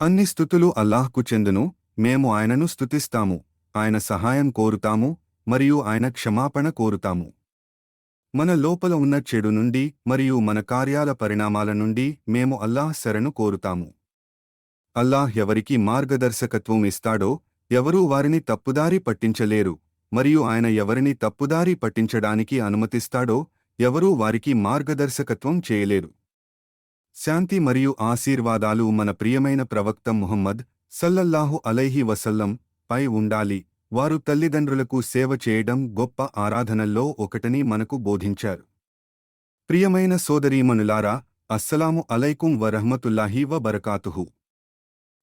అన్ని స్థుతులు అల్లాహ్కు చెందును మేము ఆయనను స్థుతిస్తాము. ఆయన సహాయం కోరుతాము మరియు ఆయన క్షమాపణ కోరుతాము. మన లోపల ఉన్న చెడు నుండి మరియు మన కార్యాల పరిణామాల నుండి మేము అల్లాహ్ శరణు కోరుతాము. అల్లాహ్ ఎవరికి మార్గదర్శకత్వం ఇస్తాడో ఎవరూ వారిని తప్పుదారి పట్టించలేరు మరియు ఆయన ఎవరిని తప్పుదారి పట్టించడానికి అనుమతిస్తాడో ఎవరూ వారికి మార్గదర్శకత్వం చేయలేరు. శాంతి మరియు ఆశీర్వాదాలు మన ప్రియమైన ప్రవక్త ముహమ్మద్ సల్లల్లాహు అలైహి వసల్లం పై ఉండాలి. వారు తల్లిదండ్రులకు సేవ చేయడం గొప్ప ఆరాధనల్లో ఒకటని మనకు బోధించారు. ప్రియమైన సోదరీమణులారా అస్సలాము అలైకుం వరహ్మతుల్లాహి వ బరకాతుహు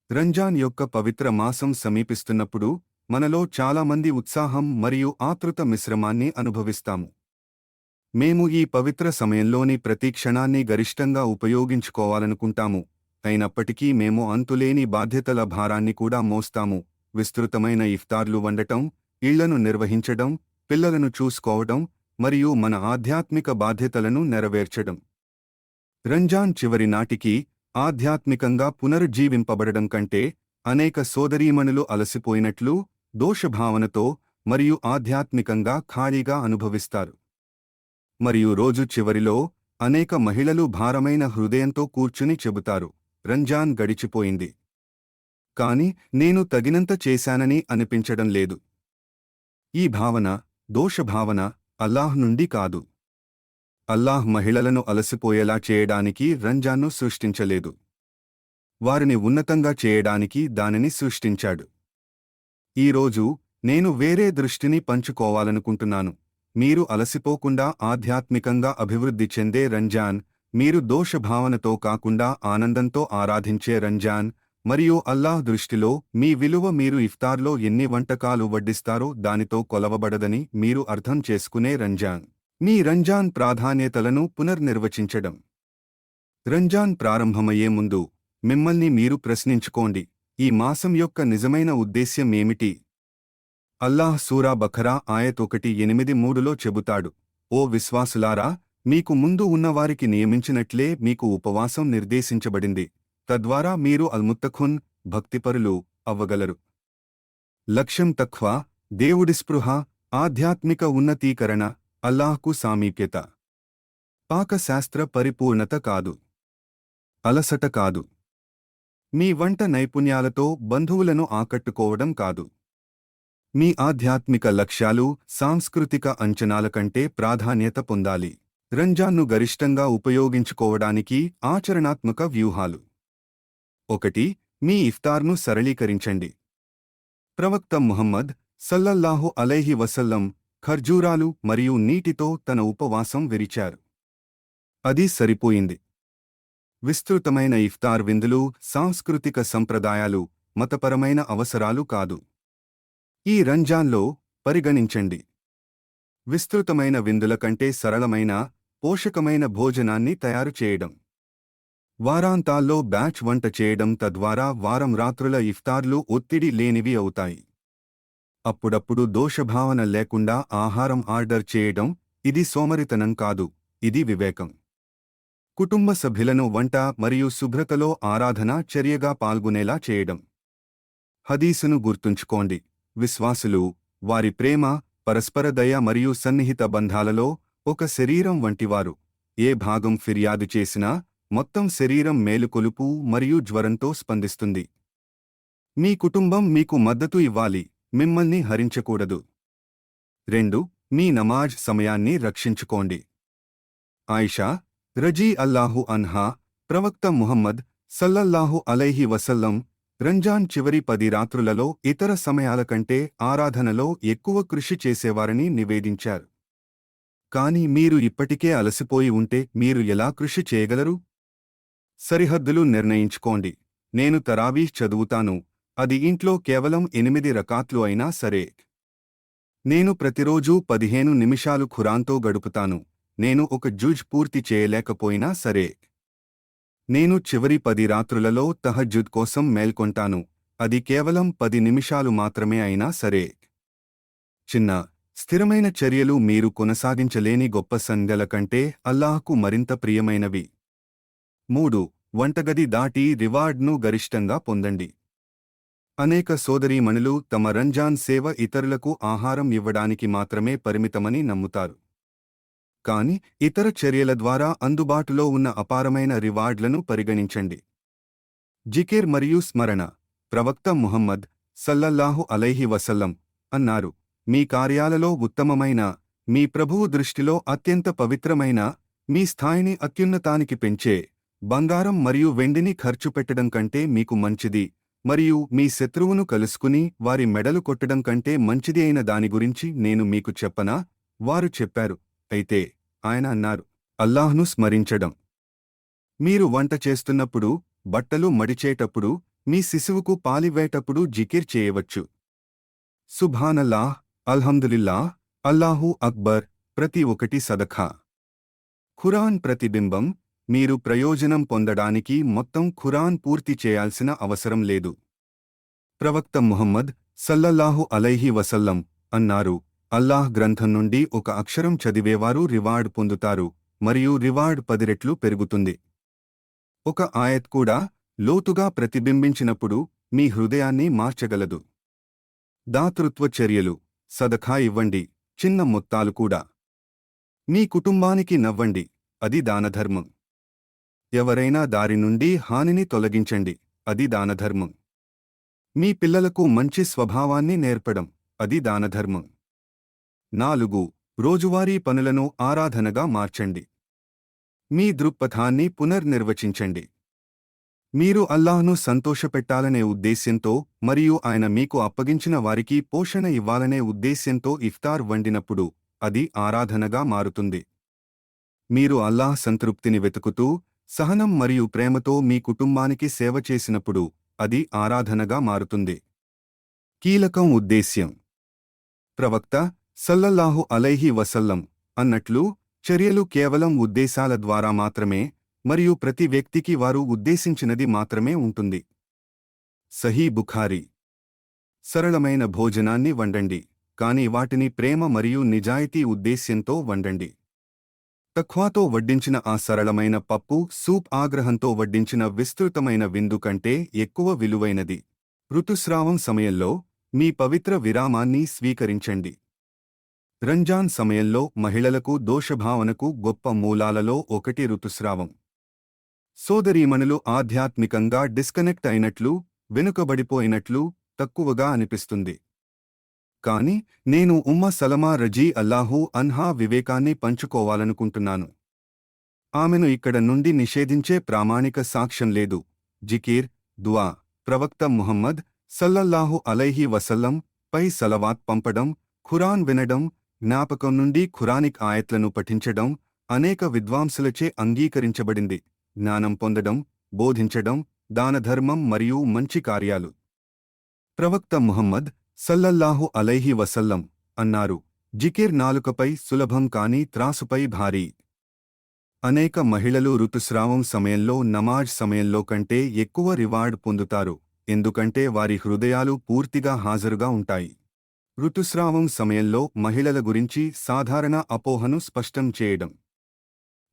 రంజాన్ యొక్క పవిత్ర మాసం సమీపిస్తున్నప్పుడు మనలో చాలామంది ఉత్సాహం మరియు ఆతృత మిశ్రమాన్ని అనుభవిస్తాము. మేము ఈ పవిత్ర సమయంలోని ప్రతి క్షణాన్ని గరిష్టంగా ఉపయోగించుకోవాలనుకుంటాము. అయినప్పటికీ మేము అంతులేని బాధ్యతల భారాన్ని కూడా మోస్తాము. విస్తృతమైన ఇఫ్తార్లు వండటం ఇళ్ళను నిర్వహించడం పిల్లలను చూసుకోవడం మరియు మన ఆధ్యాత్మిక బాధ్యతలను నెరవేర్చడం. రంజాన్ చివరి నాటికి ఆధ్యాత్మికంగా పునరుజ్జీవింపబడడం కంటే అనేక సోదరీమణులు అలసిపోయినట్లు దోషభావనతో మరియు ఆధ్యాత్మికంగా ఖాళీగా అనుభవిస్తారు. మరియు రోజు చివరిలో అనేక మహిళలు భారమైన హృదయంతో కూర్చుని చెబుతారు. రంజాన్ గడిచిపోయింది. కాని నేను తగినంత చేశానని అనిపించడం లేదు. ఈ భావన దోషభావన అల్లాహ్ నుండి కాదు. అల్లాహ్ మహిళలను అలసిపోయేలా చేయడానికి రంజాన్ను సృష్టించలేదు. వారిని ఉన్నతంగా చేయడానికి దానిని సృష్టించాడు. ఈరోజు నేను వేరే దృష్టిని పంచుకోవాలనుకుంటున్నాను. మీరు అలసిపోకుండా ఆధ్యాత్మికంగా అభివృద్ధి చెందే రంజాన్ మీరు దోషభావనతో కాకుండా ఆనందంతో ఆరాధించే రంజాన్ మరియు అల్లాహ్ దృష్టిలో మీ విలువ మీరు ఇఫ్తార్లో ఎన్ని వంటకాలు వడ్డిస్తారో దానితో కొలవబడదని మీరు అర్థం చేసుకునే రంజాన్. మీ రంజాన్ ప్రాధాన్యతలను పునర్నిర్వచించడం. రంజాన్ ప్రారంభమయ్యే ముందు మిమ్మల్ని మీరు ప్రశ్నించుకోండి ఈ మాసం యొక్క నిజమైన ఉద్దేశ్యం ఏమిటి? అల్లాహ్ సూరా బఖరా ఆయత్ ఒకటి ఎనిమిది మూడులో చెబుతాడు ఓ విశ్వాసులారా మీకు ముందు ఉన్నవారికి నియమించినట్లే మీకు ఉపవాసం నిర్దేశించబడింది. తద్వారా మీరు అల్ముత్తఖున్ భక్తిపరులు అవ్వగలరు. లక్ష్యం తఖ్వా దేవుడి స్పృహ ఆధ్యాత్మిక ఉన్నతీకరణ అల్లాహ్కు సామీప్యత. పాకశాస్త్ర పరిపూర్ణత కాదు. అలసట కాదు. మీ వంట నైపుణ్యాలతో బంధువులను ఆకట్టుకోవడం కాదు. మీ ఆధ్యాత్మిక లక్ష్యాలు సాంస్కృతిక అంచనాల కంటే ప్రాధాన్యత పొందాలి. రంజాన్ను గరిష్టంగా ఉపయోగించుకోవడానికి ఆచరణాత్మక వ్యూహాలు. ఒకటి మీ ఇఫ్తార్ను సరళీకరించండి. ప్రవక్త ముహమ్మద్ సల్లల్లాహు అలైహి వసల్లం ఖర్జూరాలు మరియు నీటితో తన ఉపవాసం విరిచారు. అది సరిపోయింది. విస్తృతమైన ఇఫ్తార్ విందులు సాంస్కృతిక సంప్రదాయాలు మతపరమైన అవసరాలు కాదు. ఈ రంజాన్లో పరిగణించండి. విస్తృతమైన విందుల కంటే సరళమైన పోషకమైన భోజనాన్ని తయారు చేయడం. వారాంతాల్లో బ్యాచ్ వంట చేయడం తద్వారా వారం రాత్రుల ఇఫ్తార్లు ఒత్తిడి లేనివి అవుతాయి. అప్పుడప్పుడు దోషభావన లేకుండా ఆహారం ఆర్డర్ చేయడం ఇది సోమరితనం కాదు ఇది వివేకం. కుటుంబ సభ్యులను వంట మరియు శుభ్రతలో ఆరాధన చర్యగా పాల్గొనేలా చేయడం. హదీసును గుర్తుంచుకోండి. విశ్వాసులు వారి ప్రేమ పరస్పర దయ మరియు సన్నిహిత బంధాలలో ఒక శరీరం వంటివారు. ఏ భాగం ఫిర్యాదు చేసినా మొత్తం శరీరం మేలుకొలుపు మరియు జ్వరంతో స్పందిస్తుంది. మీ కుటుంబం మీకు మద్దతు ఇవ్వాలి మిమ్మల్ని హరించకూడదు. రెండు మీ నమాజ్ సమయాన్ని రక్షించుకోండి. ఆయిషా రజీ అల్లాహు అన్హా ప్రవక్త ముహమ్మద్ సల్లల్లాహు అలైహి వసల్లం రంజాన్ చివరి పది రాత్రులలో ఇతర సమయాల కంటే ఆరాధనలో ఎక్కువ కృషి చేసేవారని నివేదించారు. కాని మీరు ఇప్పటికే అలసిపోయి ఉంటే మీరు ఎలా కృషి చేయగలరు? సరిహద్దులు నిర్ణయించుకోండి. నేను తరావీహ్ చదువుతాను. అది ఇంట్లో కేవలం ఎనిమిది రకాట్లు అయినా సరే. నేను ప్రతిరోజూ పదిహేను నిమిషాలు ఖురాన్తో గడుపుతాను. నేను ఒక జూజ్ పూర్తి చేయలేకపోయినా సరే. నేను చివరి పది రాత్రులలో తహజ్జుద్ కోసం మేల్కొంటాను. అది కేవలం పది నిమిషాలు మాత్రమే అయినా సరే. చిన్న స్థిరమైన చర్యలు మీరు కొనసాగించలేని గొప్ప సంధ్యల కంటే అల్లాహకు మరింత ప్రియమైనవి. మూడు వంటగది దాటి రివార్డ్ను గరిష్టంగా పొందండి. అనేక సోదరీమణులు తమ రంజాన్ సేవ ఇతరులకు ఆహారం ఇవ్వడానికి మాత్రమే పరిమితమని నమ్ముతారు. కాని ఇతర చర్యల ద్వారా అందుబాటులో ఉన్న అపారమైన రివార్డ్లను పరిగణించండి. జికేర్ మరియు స్మరణ. ప్రవక్త ముహమ్మద్ సల్లల్లాహు అలైహి వసల్లం అన్నారు మీ కార్యాలలో ఉత్తమమైన మీ ప్రభువు దృష్టిలో అత్యంత పవిత్రమైన మీ స్థాయిని అత్యున్నతానికి పెంచే బంగారం మరియు వెండిని ఖర్చు పెట్టడం కంటే మీకు మంచిది మరియు మీ శత్రువును కలుసుకుని వారి మెడలు కొట్టడం కంటే మంచిది అయిన దాని గురించి నేను మీకు చెప్పనా? వారు చెప్పారు అయితే ఆయన అన్నారు అల్లాహ్ను స్మరించడం. మీరు వంట చేస్తున్నప్పుడు బట్టలు మడిచేటప్పుడు మీ శిశువుకు పాలివేటప్పుడు జికిర్ చేయవచ్చు. సుభానల్లాహ్ అల్హందులిల్లాహ్ అల్లాహు అక్బర్ ప్రతి ఒకటి సదఖా. ఖురాన్ ప్రతిబింబం మీరు ప్రయోజనం పొందడానికి మొత్తం ఖురాన్ పూర్తి చేయాల్సిన అవసరం లేదు. ప్రవక్త ముహమ్మద్ సల్లల్లాహు అలైహి వసల్లం అన్నారు అల్లాహ్ గ్రంథం నుండి ఒక అక్షరం చదివేవారు రివార్డ్ పొందుతారు మరియు రివార్డ్ పది రెట్లు పెరుగుతుంది. ఒక ఆయత్ కూడా లోతుగా ప్రతిబింబించినప్పుడు మీ హృదయాన్ని మార్చగలదు. దాతృత్వ చర్యలు సదఖా ఇవ్వండి చిన్న మొత్తాలు కూడా. మీ కుటుంబానికి నవ్వండి అది దానధర్మం. ఎవరైనా దారి నుండి హానిని తొలగించండి అది దానధర్మం. మీ పిల్లలకు మంచి స్వభావాన్ని నేర్పడం అది దానధర్మం. నాలుగు రోజువారీ పనులను ఆరాధనగా మార్చండి. మీ దృక్పథాన్ని పునర్నిర్వచించండి. మీరు అల్లాహ్ను సంతోషపెట్టాలనే ఉద్దేశ్యంతో మరియు ఆయన మీకు అప్పగించిన వారికి పోషణ ఇవ్వాలనే ఉద్దేశ్యంతో ఇఫ్తార్ వండినప్పుడు అది ఆరాధనగా మారుతుంది. మీరు అల్లాహ్ సంతృప్తిని వెతుకుతూ సహనం మరియు ప్రేమతో మీ కుటుంబానికి సేవ చేసినప్పుడు అది ఆరాధనగా మారుతుంది. కీలకం ఉద్దేశ్యం. ప్రవక్త సల్లల్లాహు అలైహి వసల్లం అన్నట్లు చర్యలు కేవలం ఉద్దేశాల ద్వారా మాత్రమే మరియు ప్రతి వ్యక్తికి వారు ఉద్దేశించినది మాత్రమే ఉంటుంది. సహీ బుఖారి. సరళమైన భోజనాన్ని వండండి కాని వాటిని ప్రేమ మరియు నిజాయితీ ఉద్దేశ్యంతో వండండి. తఖ్వాతో వడ్డించిన ఆ సరళమైన పప్పు సూప్ ఆగ్రహంతో వడ్డించిన విస్తృతమైన విందు కంటే ఎక్కువ విలువైనది. ఋతుస్రావం సమయంలో మీ పవిత్ర విరామాన్ని స్వీకరించండి. రంజాన్ సమయంలో మహిళలకు దోషభావనకు గొప్ప మూలాలలో ఒకటి ఋతుస్రావం. సోదరీమణులు ఆధ్యాత్మికంగా డిస్కనెక్ట్ అయినట్లు వెనుకబడిపోయినట్లు తక్కువగా అనిపిస్తుంది. కాని నేను ఉమ్మ సలమా రజీ అల్లాహూ అన్హా వివేకాన్ని పంచుకోవాలనుకుంటున్నాను. ఆమెను ఇక్కడ నుండి నిషేధించే ప్రామాణిక సాక్ష్యం లేదు. జికీర్ దువా ప్రవక్త ముహమ్మద్ సల్లల్లాహు అలైహి వసల్లం పై సలవాత్ పంపడం ఖురాన్ వినడం జ్ఞాపకం నుండి ఖురానిక్ ఆయత్లను పఠించడం అనేక విద్వాంసులచే అంగీకరించబడింది. జ్ఞానం పొందడం బోధించడం దానధర్మం మరియు మంచి కార్యాలు. ప్రవక్త ముహమ్మద్ సల్లల్లాహు అలైహి వసల్లం అన్నారు జికిర్ నాలుకపై సులభం కాని త్రాసుపై భారీ. అనేక మహిళలు ఋతుస్రావం సమయంలో నమాజ్ సమయంలో కంటే ఎక్కువ రివార్డ్ పొందుతారు. ఎందుకంటే వారి హృదయాలు పూర్తిగా హాజరుగా ఉంటాయి. ఋతుస్రావం సమయంలో మహిళల గురించి సాధారణ అపోహను స్పష్టం చేయడం.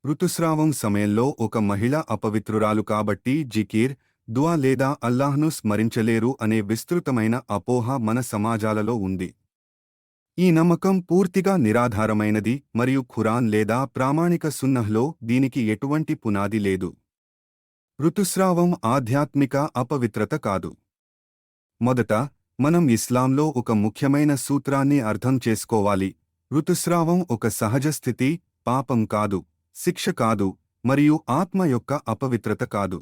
ఋతుస్రావం సమయంలో ఒక మహిళ అపవిత్రురాలు కాబట్టి జికీర్ దువా లేదా అల్లాహ్ను స్మరించలేరు అనే విస్తృతమైన అపోహ మన సమాజాలలో ఉంది. ఈ నమ్మకం పూర్తిగా నిరాధారమైనది మరియు ఖురాన్ లేదా ప్రామాణిక సున్నహ్లో దీనికి ఎటువంటి పునాది లేదు. ఋతుస్రావం ఆధ్యాత్మిక అపవిత్రత కాదు. మొదట మనం ఇస్లాంలో ఒక ముఖ్యమైన సూత్రాన్ని అర్థం చేసుకోవాలి. ఋతుస్రావం ఒక సహజ స్థితి పాపం కాదు శిక్ష కాదు మరియు ఆత్మ యొక్క అపవిత్రత కాదు.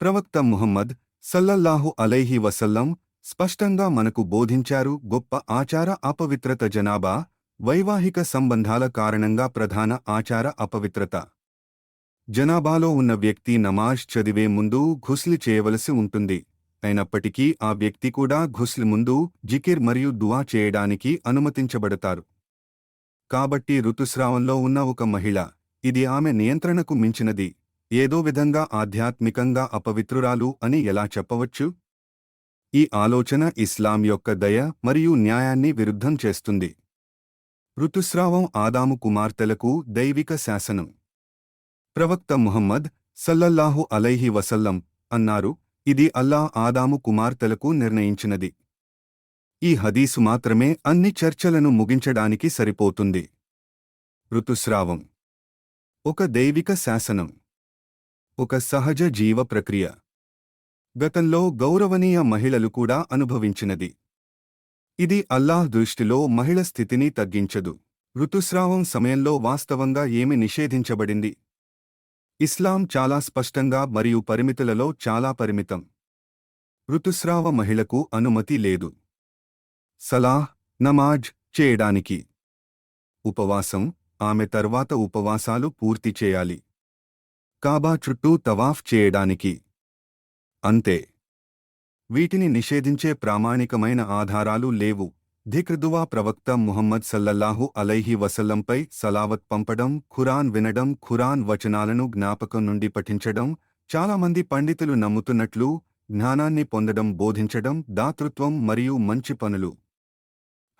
ప్రవక్త ముహమ్మద్ సల్లల్లాహు అలైహి వసల్లం స్పష్టంగా మనకు బోధించారు గొప్ప ఆచార అపవిత్రత జనాభా వైవాహిక సంబంధాల కారణంగా ప్రధాన ఆచార అపవిత్రత. జనాభాలో ఉన్న వ్యక్తి నమాజ్ చదివే ముందు ఘుస్లి చేయవలసి ఉంటుంది. అయినప్పటికీ ఆ వ్యక్తి కూడా ఘుస్ల్ ముందు జికిర్ మరియు దువా చేయడానికి అనుమతించబడతారు. కాబట్టి ఋతుస్రావంలో ఉన్న ఒక మహిళ ఇది ఆమె నియంత్రణకు మించినది ఏదో విధంగా ఆధ్యాత్మికంగా అపవిత్రురాలు అని ఎలా చెప్పవచ్చు? ఈ ఆలోచన ఇస్లాం యొక్క దయ మరియు న్యాయాన్ని విరుద్ధం చేస్తుంది. ఋతుస్రావం ఆదాము కుమార్తెలకు దైవిక శాసనం. ప్రవక్త ముహమ్మద్ సల్లల్లాహు అలైహి వసల్లం అన్నారు ఇది అల్లా ఆదాము కుమార్తెలకు నిర్ణయించినది. ఈ హదీసు మాత్రమే అన్ని చర్చలను ముగించడానికి సరిపోతుంది. ఋతుస్రావం. ఒక దైవిక శాసనం. ఒక సహజ జీవ ప్రక్రియ. గతంలో గౌరవనీయ మహిళలు కూడా అనుభవించినది. ఇది అల్లాహ్ దృష్టిలో మహిళ స్థితిని తగ్గించదు. ఋతుస్రావం సమయంలో వాస్తవంగా ఏమి నిషేధించబడింది? ఇస్లాం చాలా స్పష్టంగా మరియు పరిమితులలో చాలా పరిమితం. ఋతుస్రావ మహిళకు అనుమతి లేదు. సలాహ్ నమాజ్ చేయడానికి. ఉపవాసం ఆమె తర్వాత ఉపవాసాలు పూర్తి చేయాలి. కాబా చుట్టూ తవాఫ్ చేయడానికి. అంతే. వీటిని నిషేధించే ప్రామాణికమైన ఆధారాలు లేవు. ధిక్రుదువా ప్రవక్త ముహమ్మద్ సల్లల్లాహు అలైహి వసల్లంపై సలావత్ పంపడం ఖురాన్ వినడం ఖురాన్ వచనాలను జ్ఞాపకం నుండి పఠించడం చాలామంది పండితులు నమ్ముతున్నట్లు జ్ఞానాన్ని పొందడం బోధించడం దాతృత్వం మరియు మంచి పనులు.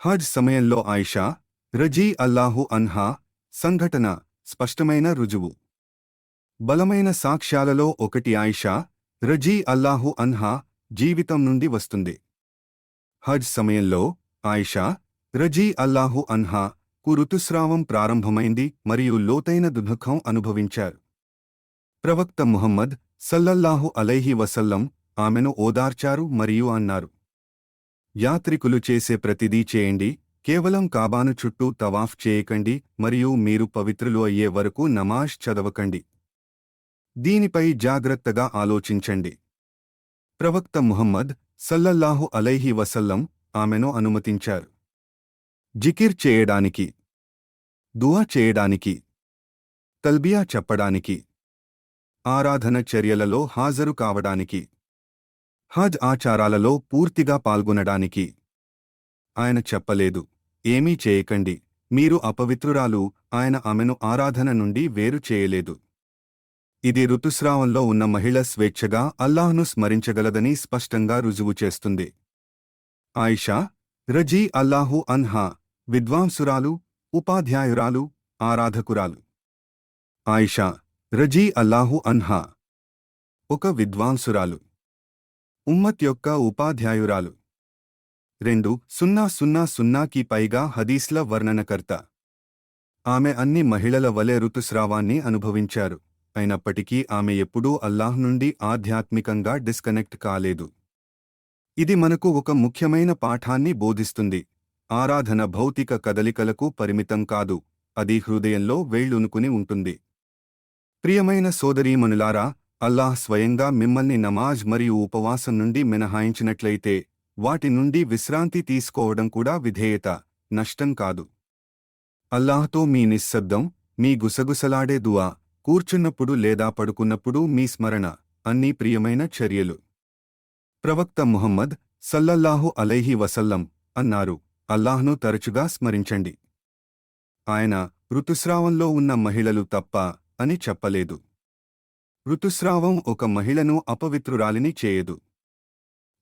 హజ్ సమయంలో ఆయిషా రజీ అల్లాహు అన్హా సంఘటన స్పష్టమైన రుజువు. బలమైన సాక్ష్యాలలో ఒకటి ఆయిషా రజీ అల్లాహు అన్హా జీవితం నుండి వస్తుంది. హజ్ సమయంలో ఆయిషా రజీ అల్లాహు అన్హా కు ఋతుస్రావం ప్రారంభమైంది మరియు లోతైన దుఃఖం అనుభవించారు. ప్రవక్త ముహమ్మద్ సల్లల్లాహు అలైహి వసల్లం ఆమెను ఓదార్చారు మరియు అన్నారు యాత్రికులు చేసే ప్రతిదీ చేయండి కేవలం కాబాను చుట్టూ తవాఫ్ చేయకండి మరియు మీరు పవిత్రులు అయ్యే వరకు నమాజ్ చదవకండి. దీనిపై జాగ్రత్తగా ఆలోచించండి. ప్రవక్త ముహమ్మద్ సల్లల్లాహు అలైహి వసల్లం ఆమెను అనుమతించారు. జికిర్ చేయడానికి దువా చేయడానికి తల్బియా చెప్పడానికి ఆరాధన చర్యలలో హాజరు కావడానికి హజ్ ఆచారాలలో పూర్తిగా పాల్గొనడానికి. ఆయన చెప్పలేదు ఏమీ చేయకండి మీరు అపవిత్రురాలు ఆయన ఆమెను ఆరాధన నుండి వేరు చేయలేదు. ఇది ఋతుస్రావంలో ఉన్న మహిళ స్వేచ్ఛగా అల్లాహ్ను స్మరించగలదని స్పష్టంగా రుజువు చేస్తుంది. ఆయిషా రజీ అల్లాహు అన్హా విద్వాంసురాలు ఉపాధ్యాయురాలు ఆరాధకురాలు. ఆయిషా రజీ అల్లాహు అన్హా ఒక విద్వాంసురాలు. ఉమ్మత్ యొక్క ఉపాధ్యాయురాలు. రెండు సున్నా సున్నా సున్నాకి పైగా హదీస్ల వర్ణనకర్త. ఆమె అన్ని మహిళల వలె ఋతుస్రావాన్ని అనుభవించారు. అయినప్పటికీ ఆమె ఎప్పుడూ అల్లాహ్ నుండి ఆధ్యాత్మికంగా డిస్కనెక్ట్ కాలేదు. ఇది మనకు ఒక ముఖ్యమైన పాఠాన్ని బోధిస్తుంది. ఆరాధన భౌతిక కదలికలకు పరిమితం కాదు అది హృదయంలో వేళ్ళునుకుని ఉంటుంది. ప్రియమైన సోదరీమణులారా అల్లాహ్ స్వయంగా మిమ్మల్ని నమాజ్ మరియు ఉపవాసం నుండి మినహాయించినట్లయితే వాటి నుండి విశ్రాంతి తీసుకోవడం కూడా విధేయత నష్టం కాదు. అల్లాహ్తో మీ నిశ్శబ్దం మీ గుసగుసలాడే దువా కూర్చున్నప్పుడు లేదా పడుకున్నప్పుడు మీ స్మరణ అన్నీ ప్రియమైన చర్యలు. ప్రవక్త ముహమ్మద్ సల్లల్లాహు అలైహి వసల్లం అన్నారు అల్లాహ్ను తరచుగా స్మరించండి. ఆయన ఋతుస్రావంలో ఉన్న మహిళలు తప్ప అని చెప్పలేదు. ఋతుస్రావం ఒక మహిళను అపవిత్రురాలిని చేయదు.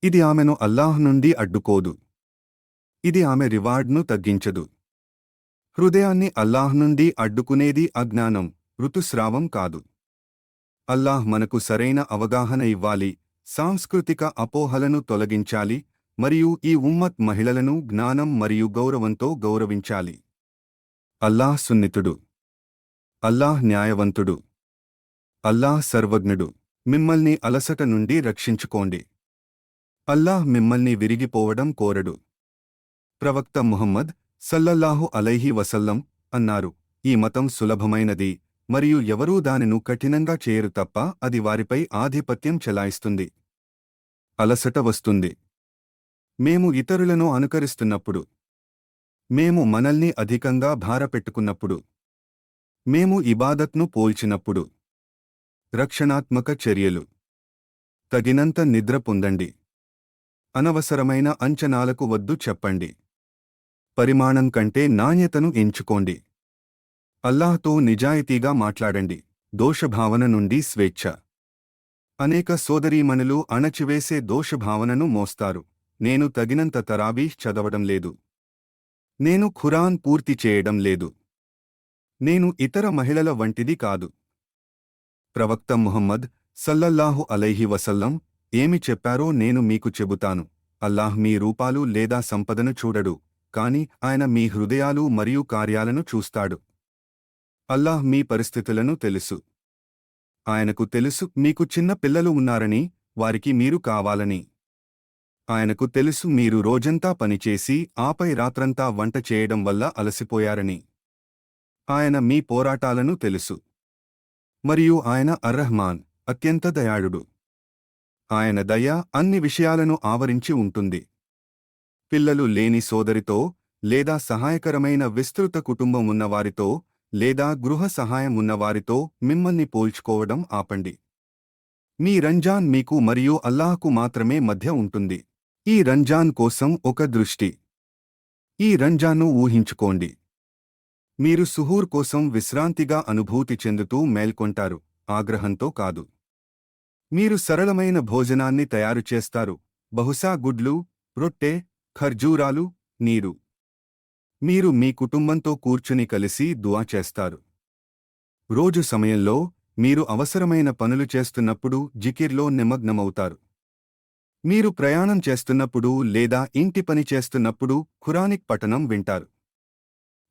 ఇది ఆమెను అల్లాహ్ నుండి అడ్డుకోదు. ఇది ఆమె రివార్డ్ను తగ్గించదు. హృదయాన్ని అల్లాహ్ నుండి అడ్డుకునేది అజ్ఞానం ఋతుస్రావం కాదు. అల్లాహ్ మనకు సరైన అవగాహన ఇవ్వాలి సాంస్కృతిక అపోహలను తొలగించాలి మరియు ఈ ఉమ్మత్ మహిళలను జ్ఞానం మరియు గౌరవంతో గౌరవించాలి. అల్లాహ్ సున్నితుడు. అల్లాహ్ న్యాయవంతుడు. అల్లాహ్ సర్వజ్ఞుడు. మిమ్మల్ని అలసట నుండి రక్షించుకోండి. అల్లాహ్ మిమ్మల్ని విరిగిపోవడం కోరడు. ప్రవక్త ముహమ్మద్ సల్లల్లాహు అలైహి వసల్లం అన్నారు ఈ మతం సులభమైనది మరియు ఎవరూ దానిను కఠినంగా చేయరు తప్ప అది వారిపై ఆధిపత్యం చెలాయిస్తుంది. అలసట వస్తుంది. మేము ఇతరులను అనుకరిస్తున్నప్పుడు. మేము మనల్ని అధికంగా భారపెట్టుకున్నప్పుడు మేము ఇబాదత్ను పోల్చినప్పుడు. రక్షణాత్మక చర్యలు. తగినంత నిద్ర పొందండి. అనవసరమైన అంచనాలకు వద్దు చెప్పండి. పరిమాణం కంటే నాణ్యతను ఎంచుకోండి. అల్లాహ్తో నిజాయితీగా మాట్లాడండి దోషభావన నుండి స్వేచ్ఛ. అనేక సోదరీమణులు అణచివేసే దోషభావనను మోస్తారు నేను తగినంత తరాబీహ్ చదవడం లేదు. నేను ఖురాన్ పూర్తి చేయడం లేదు. నేను ఇతర మహిళల వంటిది కాదు. ప్రవక్త ముహమ్మద్ సల్లల్లాహు అలైహి వసల్లం ఏమి చెప్పారో నేను మీకు చెబుతాను. అల్లాహ్ మీ రూపాలు లేదా సంపదను చూడడు కాని ఆయన మీ హృదయాలు మరియు కార్యాలను చూస్తాడు. అల్లాహ్ మీ పరిస్థితులను తెలుసు. ఆయనకు తెలుసు మీకు చిన్న పిల్లలు ఉన్నారని వారికి మీరు కావాలని. ఆయనకు తెలుసు మీరు రోజంతా పనిచేసి ఆపై రాత్రంతా వంట చేయడం వల్ల అలసిపోయారని. ఆయన మీ పోరాటాలను తెలుసు. మరియు ఆయన అర్రహ్మాన్ అత్యంత దయాళుడు. ఆయన దయ అన్ని విషయాలను ఆవరించి ఉంటుంది. పిల్లలు లేని సోదరితో లేదా సహాయకరమైన విస్తృత కుటుంబం ఉన్నవారితో లేదా గృహ సహాయం ఉన్నవారితో మిమ్మల్ని పోల్చుకోవడం ఆపండి. మీ రంజాన్ మీకు మరియు అల్లాహకు మాత్రమే మధ్య ఉంటుంది. ఈ రంజాన్ కోసం ఒక దృష్టి. ఈ రంజాన్ను ఊహించుకోండి. మీరు సుహూర్ కోసం విశ్రాంతిగా అనుభూతి చెందుతూ మేల్కొంటారు. ఆగ్రహంతో కాదు. మీరు సరళమైన భోజనాన్ని తయారు చేస్తారు. బహుశా గుడ్లు రొట్టె ఖర్జూరాలు నీరు. మీరు మీ కుటుంబంతో కూర్చుని కలిసి దువా చేస్తారు. రోజు సమయంలో మీరు అవసరమైన పనులు చేస్తున్నప్పుడు జికిర్లో నిమగ్నమవుతారు. మీరు ప్రయాణం చేస్తున్నప్పుడు లేదా ఇంటి పని చేస్తున్నప్పుడు ఖురానిక్ పఠనం వింటారు.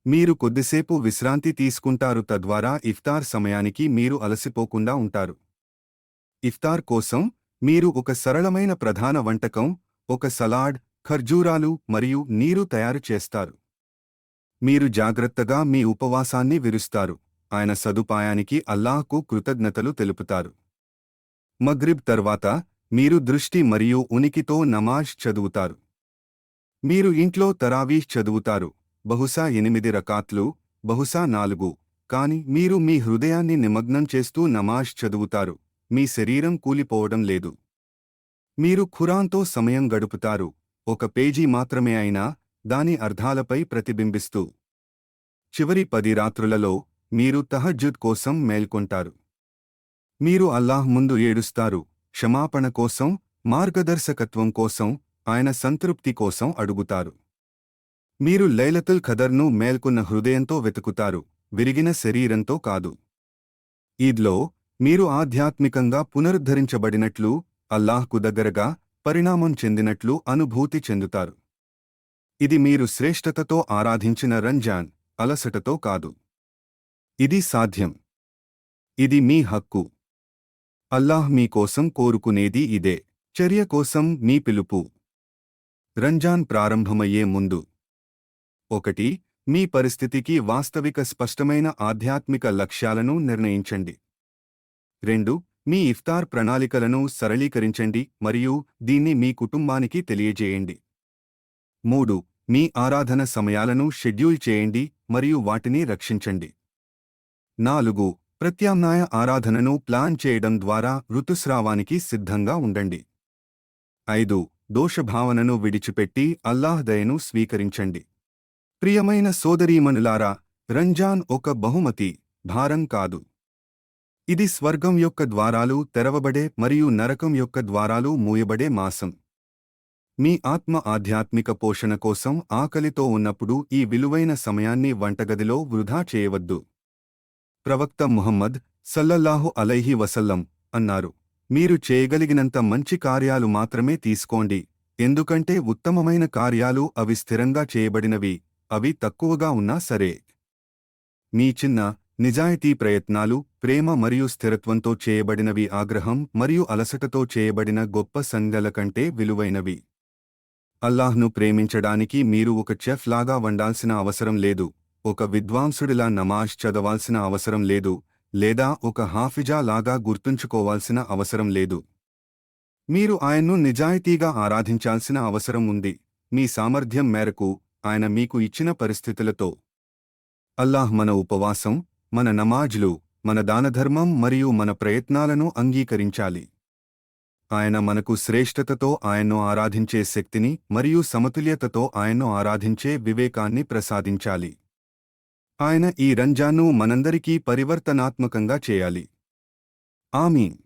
మీరు కొద్దిసేపు విశ్రాంతి తీసుకుంటారు తద్వారా ఇఫ్తార్ సమయానికి మీరు అలసిపోకుండా ఉంటారు. ఇఫ్తార్ కోసం మీరు ఒక సరళమైన ప్రధాన వంటకం ఒక సలాడ్ ఖర్జూరాలు మరియు నీరు తయారు చేస్తారు. మీరు జాగ్రత్తగా మీ ఉపవాసాన్ని విరుస్తారు. ఆయన సదుపాయానికి అల్లాహ్కు కృతజ్ఞతలు తెలుపుతారు. మగ్రిబ్ తర్వాత మీరు దృష్టి మరియు ఉనికితో నమాజ్ చదువుతారు. మీరు ఇంట్లో తరావీహ్ చదువుతారు. బహుశా ఎనిమిది రకాత్లు బహుశా నాలుగు. కాని మీరు మీ హృదయాన్ని నిమగ్నం చేస్తూ నమాజ్ చదువుతారు. మీ శరీరం కూలిపోవడం లేదు. మీరు ఖురాన్తో సమయం గడుపుతారు. ఒక పేజీ మాత్రమే అయినా దాని అర్థాలపై ప్రతిబింబిస్తూ. చివరి పది రాత్రులలో మీరు తహజ్జుద్ కోసం మేల్కొంటారు. మీరు అల్లాహ్ ముందు ఏడుస్తారు క్షమాపణ కోసం మార్గదర్శకత్వం కోసం ఆయన సంతృప్తి కోసం అడుగుతారు. మీరు లైలతుల్ ఖదర్ను మేల్కొన్న హృదయంతో వెతుకుతారు విరిగిన శరీరంతో కాదు. ఈద్లో మీరు ఆధ్యాత్మికంగా పునరుద్ధరించబడినట్లు అల్లాహ్కు దగ్గరగా పరిణామం చెందినట్లు అనుభూతి చెందుతారు. ఇది మీరు శ్రేష్టతతో ఆరాధించిన రంజాన్ అలసటతో కాదు. ఇది సాధ్యం. ఇది మీ హక్కు. అల్లాహ్ మీకోసం కోరుకునేది ఇదే. చర్య కోసం మీ పిలుపు. రంజాన్ ప్రారంభమయ్యే ముందు. ఒకటి మీ పరిస్థితికి వాస్తవిక స్పష్టమైన ఆధ్యాత్మిక లక్ష్యాలను నిర్ణయించండి. రెండు మీ ఇఫ్తార్ ప్రణాళికలను సరళీకరించండి మరియు దీన్ని మీ కుటుంబానికి తెలియజేయండి. మూడు మీ ఆరాధన సమయాలను షెడ్యూల్ చేయండి మరియు వాటిని రక్షించండి. నాలుగు ప్రత్యామ్నాయ ఆరాధనను ప్లాన్ చేయడం ద్వారా ఋతుస్రావానికి సిద్ధంగా ఉండండి. ఐదు దోషభావనను విడిచిపెట్టి అల్లాహ్ దయను స్వీకరించండి. ప్రియమైన సోదరీమణులారా రంజాన్ ఒక బహుమతి భారం కాదు. ఇది స్వర్గం యొక్క ద్వారాలు తెరవబడే మరియు నరకం యొక్క ద్వారాలు మూయబడే మాసం. మీ ఆత్మ ఆధ్యాత్మిక పోషణ కోసం ఆకలితో ఉన్నప్పుడు ఈ విలువైన సమయాన్ని వంటగదిలో వృధా చేయవద్దు. ప్రవక్త ముహమ్మద్ సల్లల్లాహు అలైహి వసల్లం అన్నారు మీరు చేయగలిగినంత మంచి కార్యాలు మాత్రమే తీసుకోండి. ఎందుకంటే ఉత్తమమైన కార్యాలు అవి స్థిరంగా చేయబడినవి అవి తక్కువగా ఉన్నా సరే. మీ చిన్న నిజాయితీ ప్రయత్నాలు ప్రేమ మరియు స్థిరత్వంతో చేయబడినవి ఆగ్రహం మరియు అలసటతో చేయబడిన గొప్ప సంజ్ఞల కంటే విలువైనవి. అల్లాహ్ను ప్రేమించడానికి మీరు ఒక చెఫ్ లాగా వండాల్సిన అవసరం లేదు ఒక విద్వాంసుడిలా నమాజ్ చదవాల్సిన అవసరం లేదు లేదా ఒక హాఫిజా లాగా గుర్తుంచుకోవాల్సిన అవసరం లేదు. మీరు ఆయన్ను నిజాయితీగా ఆరాధించాల్సిన అవసరం ఉంది మీ సామర్థ్యం మేరకు ఆయన మీకు ఇచ్చిన పరిస్థితులతో. అల్లాహ్ మన ఉపవాసం మన నమాజ్లు మన దానధర్మం మరియు మన ప్రయత్నాలను అంగీకరించాలి. ఆయన మనకు శ్రేష్టతతో ఆయన్ను ఆరాధించే శక్తిని మరియు సమతుల్యతతో ఆయన్ను ఆరాధించే వివేకాన్ని ప్రసాదించాలి. ఆయన ఈ రంజాన్ను మనందరికీ పరివర్తనాత్మకంగా చేయాలి. ఆమీన్.